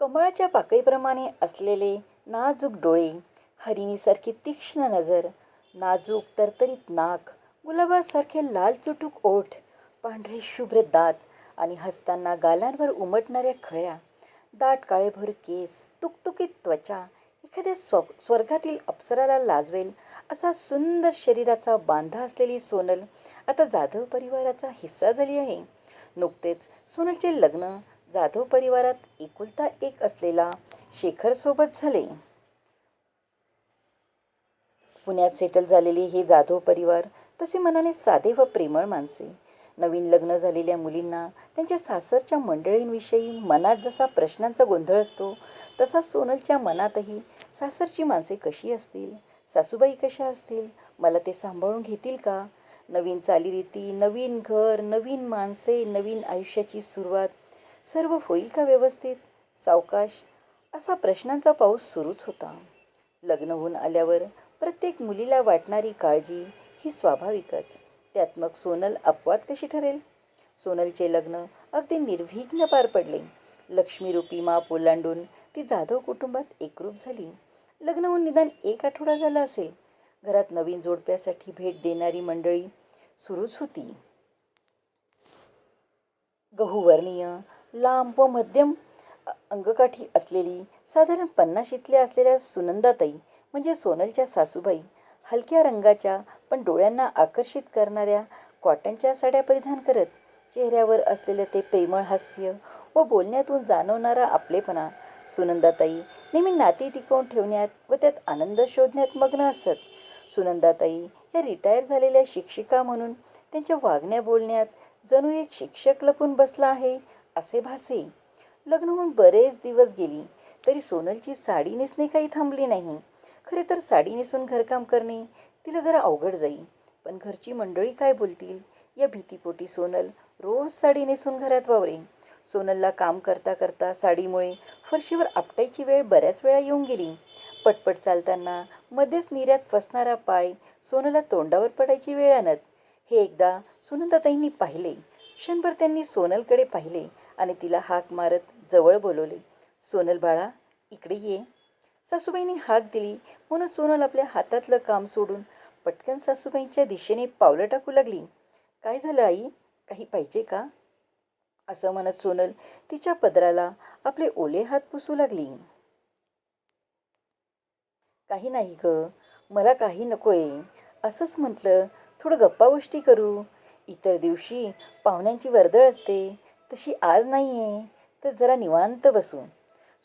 कमळाच्या पाकळीप्रमाणे असलेले नाजूक डोळे हरिणीसारखी तीक्ष्ण नजर नाजूक तरतरीत नाक गुलाबासारखे लाल चुटूक ओठ पांढरे शुभ्र दात आणि हसताना गालांवर उमटणाऱ्या खळ्या दाट काळेभोर केस तुकतुकीत त्वचा एखाद्या स्व स्वर्गातील अप्सराला लाजवेल असा सुंदर शरीराचा बांधा असलेली सोनल आता जाधव परिवाराचा हिस्सा झाली आहे. नुकतेच सोनलचे लग्न जाधव परिवारात एकुलता एक असलेला शेखरसोबत झाले. पुण्यात सेटल झालेले हे जाधव परिवार तसे मनाने साधे व प्रेमळ माणसे. नवीन लग्न झालेल्या मुलींना त्यांच्या सासरच्या मंडळींविषयी मनात जसा प्रश्नांचा गोंधळ असतो तसा सोनलच्या मनातही सासरची माणसे कशी असतील? सासूबाई कशा असतील? मला ते सांभाळून घेतील का? नवीन चालीरीती नवीन घर नवीन माणसे नवीन आयुष्याची सुरुवात सर्व होईल का व्यवस्थित? सावकाश असा प्रश्नांचा पाऊस सुरूच होता. लग्न होऊन आल्यावर प्रत्येक मुलीला वाटणारी काळजी ही स्वाभाविकच. त्यात मग सोनल अपवाद कशी ठरेल? सोनलचे लग्न अगदी निर्विघ्न पार पडले. लक्ष्मीरूपी मा ओलांडून ती जाधव कुटुंबात एकरूप झाली. लग्न होऊन निदान एक आठवडा झाला असेल. घरात नवीन जोडप्यासाठी भेट देणारी मंडळी सुरूच होती. गहूवर्णीय लांब व मध्यम अंगकाठी असलेली साधारण पन्नाशीतल्या असलेल्या सुनंदाताई म्हणजे सोनलच्या सासूबाई हलक्या रंगाच्या पण डोळ्यांना आकर्षित करणाऱ्या कॉटनच्या साड्या परिधान करत चेहऱ्यावर असलेले ते प्रेमळ हास्य व बोलण्यातून जाणवणारा आपलेपणा सुनंदाताई नेहमी नाती टिकवून ठेवण्यात व त्यात आनंद शोधण्यात मग्न असत. सुनंदाताई या रिटायर झालेल्या शिक्षिका म्हणून त्यांच्या वागण्या बोलण्यात जणू एक शिक्षक लपून बसला आहे असे भासे. लग्न होऊन बरेच दिवस गेली तरी सोनलची साडी नेसणे काही थांबली नाही. खरे तर साडी नेसून घरकाम करणे तिला जरा अवघड जाई. पण घरची मंडळी काय बोलतील? या भीतीपोटी सोनल रोज साडी नेसून घरात वावरे. सोनलला काम करता करता साडीमुळे फरशीवर आपटायची वेळ बऱ्याच वेळा येऊन गेली. पटपट चालताना मध्येच निर्यात फसणारा पाय सोनला तोंडावर पडायची वेळ आणत. हे एकदा सुनंदाताईंनी पाहिले. क्षणभर त्यांनी सोनलकडे पाहिले. आणि तिला हाक मारत जवळ बोलवले. सोनल बाळा इकडे ये. सासूबाईंनी हाक दिली. म्हणून सोनल आपल्या हातातलं काम सोडून पटकन सासूबाईंच्या दिशेने पावलं टाकू लागली. काय झालं आई? काही पाहिजे का? असं म्हणत सोनल तिच्या पदराला आपले ओले हात पुसू लागली. काही नाही ग. मला काही नकोय. असंच म्हटलं थोडं गप्पा गोष्टी करू. इतर दिवशी पाहुण्यांची वर्दळ असते. तशी आज नाही आहे तर जरा निवांत बसू.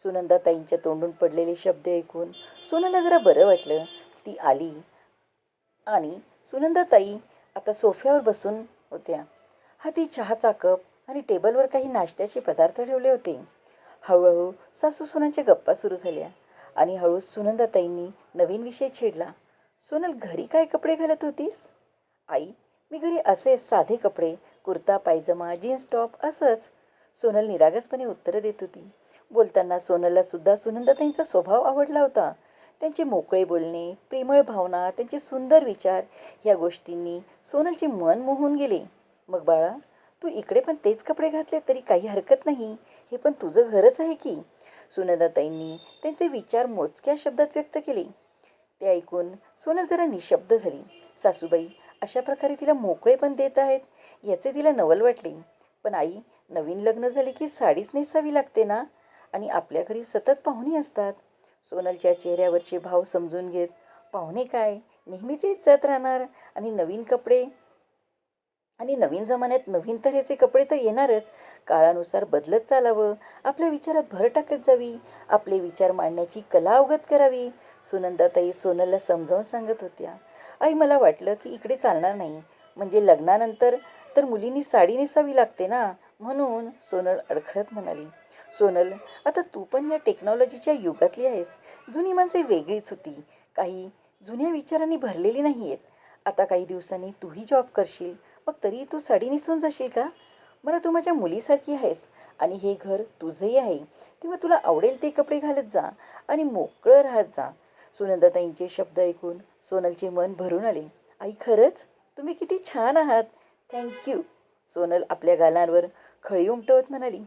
सुनंदाताईंच्या तोंडून पडलेले शब्द ऐकून सोनाला जरा बरं वाटलं. ती आली. आणि सुनंदाताई आता सोफ्यावर बसून होत्या. हाती चहाचा कप आणि टेबलवर काही नाश्त्याचे पदार्थ ठेवले होते. हळूहळू सासू सुनांच्या गप्पा सुरू झाल्या. आणि हळू सुनंदाताईंनी नवीन विषय छेडला. सोनल घरी काय कपडे घालत होतीस? आई मी घरी असे साधे कपडे कुर्ता पायजमा जीन्स टॉप असंच. सोनल निरागसपणे उत्तरं देत होती. बोलताना सोनलला सुद्धा सुनंदाताईंचा स्वभाव आवडला होता. त्यांचे मोकळे बोलणे प्रेमळ भावना त्यांचे सुंदर विचार या गोष्टींनी सोनलचे मन मोहून गेले. मग बाळा तू इकडे पण तेच कपडे घातले तरी काही हरकत नाही. हे पण तुझं घरच आहे की? सुनंदाताईंनी त्यांचे विचार मोजक्या शब्दात व्यक्त केले. ते ऐकून सोनल जरा निशब्द झाली. सासूबाई अशा प्रकारे तिला मोकळे पण देत आहेत. याचे तिला नवल वाटले. पण आई नवीन लग्न झाले की साडीच नेसावी लागते ना? आणि आपल्या घरी सतत पाहुणे असतात. सोनलच्या चेहऱ्यावरचे भाव समजून घेत पाहुणे काय? नेहमीच येत जात राहणार. आणि नवीन कपडे आणि नवीन जमान्यात नवीन तऱ्हेचे कपडे तर येणारच. काळानुसार बदलत चालावं. आपल्या विचारात भर टाकत जावी. आपले विचार मांडण्याची कला अवगत करावी. सुनंदाताई सोनलला समजावून सांगत होत्या. आई मला वाटलं की इकडे चालणार नाही. म्हणजे लग्नानंतर तर मुलींनी साडी नेसावी लागते ना? म्हणून सोनल अडखळत म्हणाली सोनल आता तू पण या टेक्नॉलॉजीच्या युगातली आहेस. जुनी माणसे वेगळीच होती. काही जुन्या विचारांनी भरलेली नाही आहेत आता काही दिवसांनी तूही जॉब करशील. मग तरी तू साडी नेसून जाशील का? मला तू माझ्या मुलीसारखी आहेस आणि हे घर तुझंही आहे. तेव्हा तुला आवडेल ते कपडे घालत जा आणि मोकळं राहत जा. सुनंदाताईंचे शब्द ऐकून सोनलचे मन भरून आले. आई खरंच? तुम्ही किती छान आहात. थँक्यू सोनल आपल्या गालांवर खळी उमटवत म्हणाली.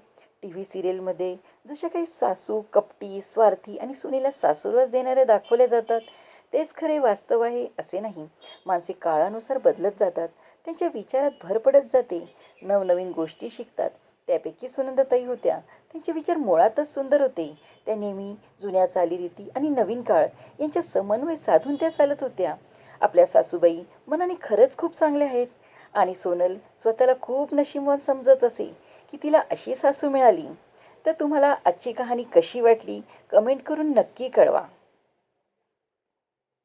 टी व्ही सिरियलमध्ये जशा काही सासू कपटी स्वार्थी आणि सुनेला सासूरवास देणाऱ्या दाखवल्या जातात तेच खरे वास्तव आहे असे नाही. माणसे काळानुसार बदलत जातात. त्यांच्या विचारात भर पडत जाते. नवनवीन गोष्टी शिकतात. त्यापैकी सुनंदाताई होत्या. त्यांचे विचार मुळातच सुंदर होते. त्या नेहमी जुन्या चालीरीती आणि नवीन काळ यांच्या समन्वय साधून त्या चालत होत्या. आपल्या सासूबाई मनाने खरंच खूप चांगल्या आहेत. आणि सोनल स्वतःला खूप नशीबवान समजत असे की तिला अशी सासू मिळाली. तर तुम्हाला आजची कहाणी कशी वाटली? कमेंट करून नक्की कळवा.